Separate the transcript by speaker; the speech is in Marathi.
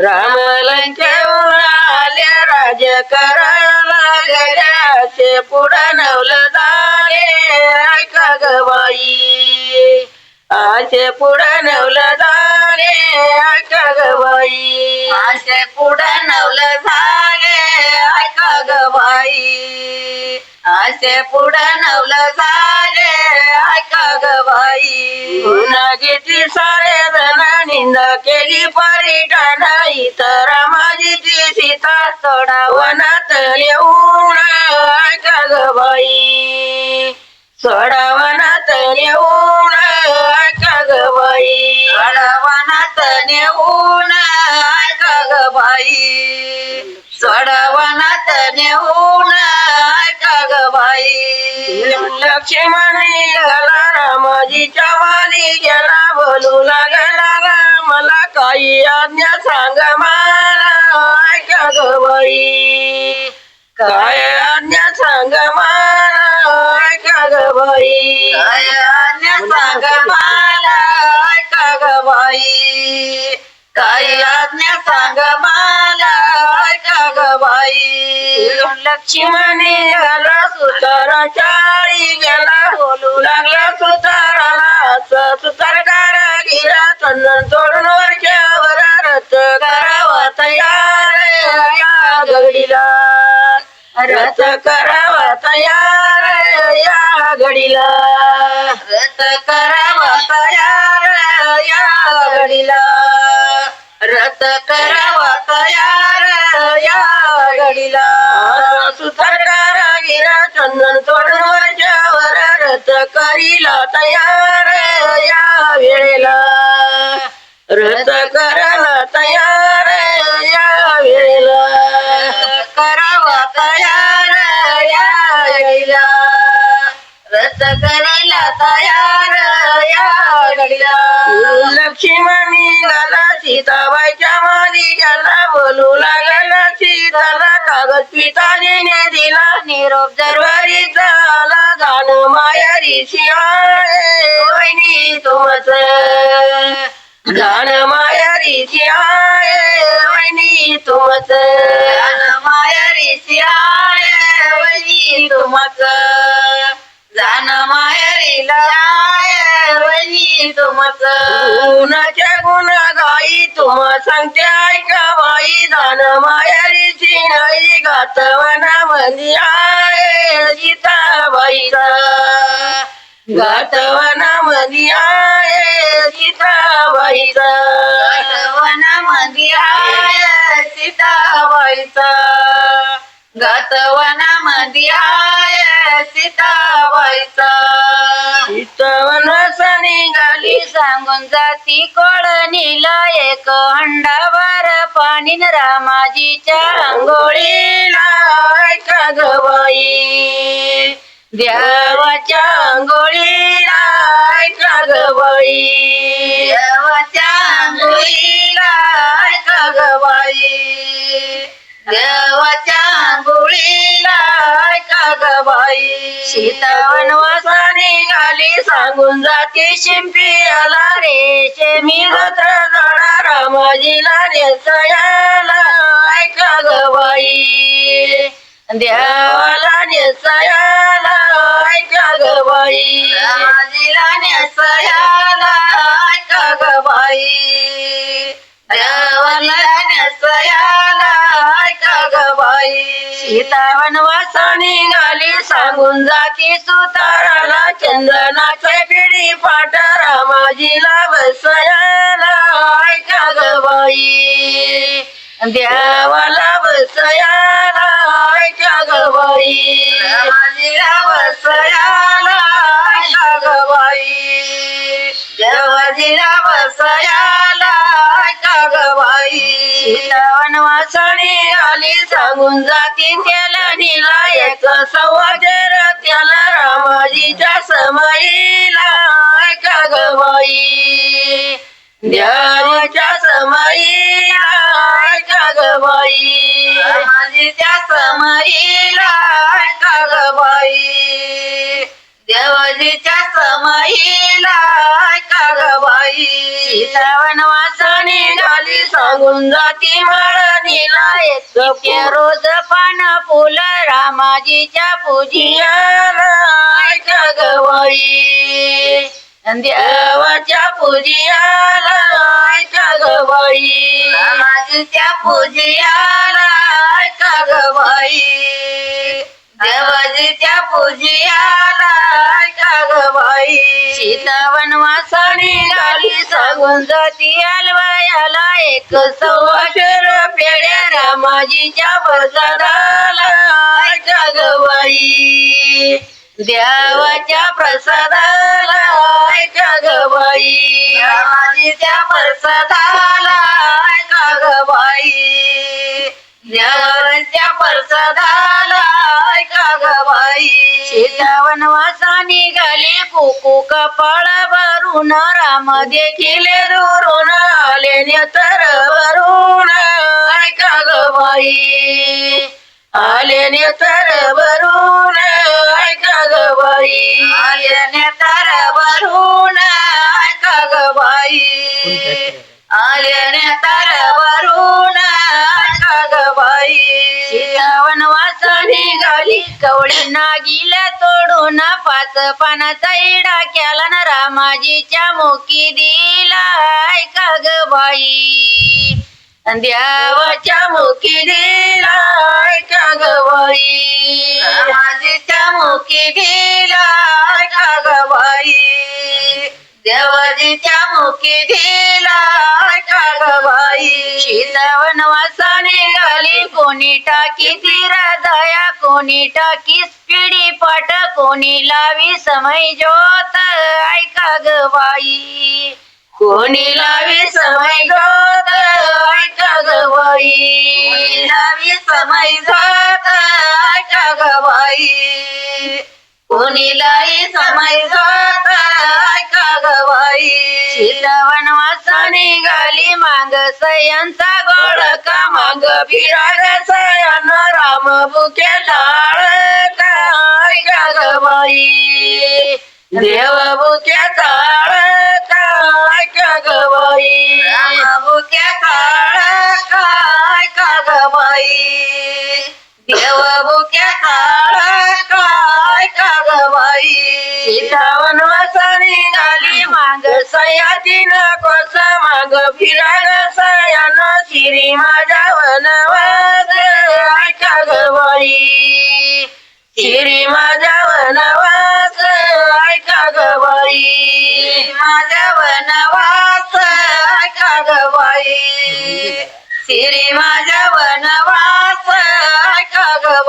Speaker 1: राम लंकेहून आले राज्य करायला गेल्याचे पुढं नवलं झाले. ऐका ग बाई आशे पुढं नवलं झाले. ऐका ग बाई आशे पुढं नवलं झाले. ऐका ग बाई. आशे पुढं नवलं झाले. ऐका ग बाई. गुन्हागीची सारे जण निंदा केली परिठाण इतर माझीची सीता सोडा वनात येऊन ऐका ग बाई. सोडा वनात येऊन ऐका ग बाई. सोडा वनात नेऊन ऐका ग बाई. सोडा वनात नेऊन लक्ष्मणी गला रामाजीच्या वाली गेला बोलू लागला मला काही आज्ञा सांग मला ऐका ग काय आज्ञा सांग मला ऐका ग काय आज्ञा सांग मला ऐका ग काय आज्ञा सांग लक्ष्मणे झाला सुतारा चाळी गेला बोलू लागला सुताराला. सुतार करा गिरा चंदन तोडून वरच्यावर रथ करावा तयार या गडीला. रथ करावा तयार या गडीला. रथ करावा तयार या गडीला. रथ करावा तयार या गडीला. करीला तयार या वेळेला. रथ करायला तयार या वेळेला. करावा तयार या वेळेला. रथ करायला तयार या गडीला लक्ष्मणी गाला सीताबाईच्या माली गेला बोलू लागला. सीताला कागद पिताजीने दिला. निरोप दरबारी झाला. जाण मायारी शिवाय वहिनी तुमच जाण मायारी शिवाय वहिनी तुमच मायारी शिवाय वहिनी तुमच जाण मायारी लाय वहिनी तुमच गुणाच्या गुण गाई तुम सांगते ऐका बाई जाण मायारीची नाही गातवना मध्ये आहे सीताबाईचा गातवना मध्ये आहे सीताबाईचा गातवना मध्ये आहे सीताबाईचा गातवना मध्ये सीताबाईचा सीतावन निघाली
Speaker 2: सांगून जाती कोळणीला एक हंडाभर. आणीन रामाजीच्या
Speaker 1: आंघोळीला ऐका ग देवाच्या आंघोळीला ऐका ग देवाच्या आंघोळीला ऐका ग देवाच्या बाई सीता वनवासा निघाली सांगून जाते शिंपी आला रे. शेमी गोत्र जोडा रामाजीला नेसयाला. ऐका ग बाई. देवाला नेसयाला. ऐका ग बाई. रामाजीला नेसयाला. ऐका ग बाई. देवाला ग बाई सीता वनवासा निघाली सांगून जाती सुताराला. चंदनाचे पिढी पाठ रामाजीला बसयाला. ऐका ग बाई. देवाला बसयाला. ऐका ग बाई. रामाजीला बसयाला. ऐका ग बाई. देवाजीला बसयाला. ऐका ग वनवासणी वनवासाने आली सांगून जाती त्याला दिला एक संवादर त्याला रामाजीच्या समयीला ऐका ग बाई. समयीला ऐका ग रामाजीच्या समयीला ऐका देवाजीच्या बाई ग बाई
Speaker 2: वनवासाने
Speaker 1: निघाली सांगून जाती मळणीला.
Speaker 2: नित्य रोज पान फुल रामाजीच्या पूजी
Speaker 1: पूजियाला ऐका देवाच्या पूजियाला गवाई रामाजीच्या पूजियाला गवाई देवाजीच्या पूजियाला गवाई
Speaker 2: सीता वनवासाने
Speaker 1: निघाली
Speaker 2: सांगून जाती अलवयाला एक
Speaker 1: सवाशर पेड्या रामाजीच्या प्रसादाला. ऐका देवाच्या प्रसादाला. ऐका ग बाई रामाजीच्या प्रसादाला. ऐका ग देवाच्या प्रसादाला.
Speaker 2: सीता वनवासा निघाले. कुकू कपाळ भरून राम देखील
Speaker 1: दुरून आले. नेतर वरून ऐका ग बाई. आले नेतर वरून ऐका ग बाई. आले नेतर
Speaker 2: निघाली कवळी तोडून पाच पानाचा इडा केला ना रामाजीच्या मुखी दिलाय का ग बाई.
Speaker 1: देवाच्या मुखी दिलाय का ग बाई. रामाजीच्या मुखी दिला. त्या मुखी दिला ऐका
Speaker 2: वनवासा निघाली कोणी टाकी तिरा दया कोणी टाकी पिढी पाट कोणी लावी समय ज्योत ऐका ग बाई
Speaker 1: कोणी लावी समय ज्योत ऐका ग बाई लावी समय ज्योत ऐका ग बाई कोणी लाई समय ज्योत
Speaker 2: सीता वनवासा निघाली मांग सयांचा
Speaker 1: गोळका माग? फिराग सयान राम बुके लाळ काय ग बाई देव बुके काळ काय ग बाई राम बुके काळ काय ग बाई देव बुके काळ काय ग बाई सीता वनवासा निघाली माग सयातीन कोस माग फिराग सयान शिरी माझ्या वनवास ऐका ग शिरी माझ्या वनवास ऐका ग बाई. माझ्या वनवास ऐका ग शिरी माझ्या वनवास ऐका ग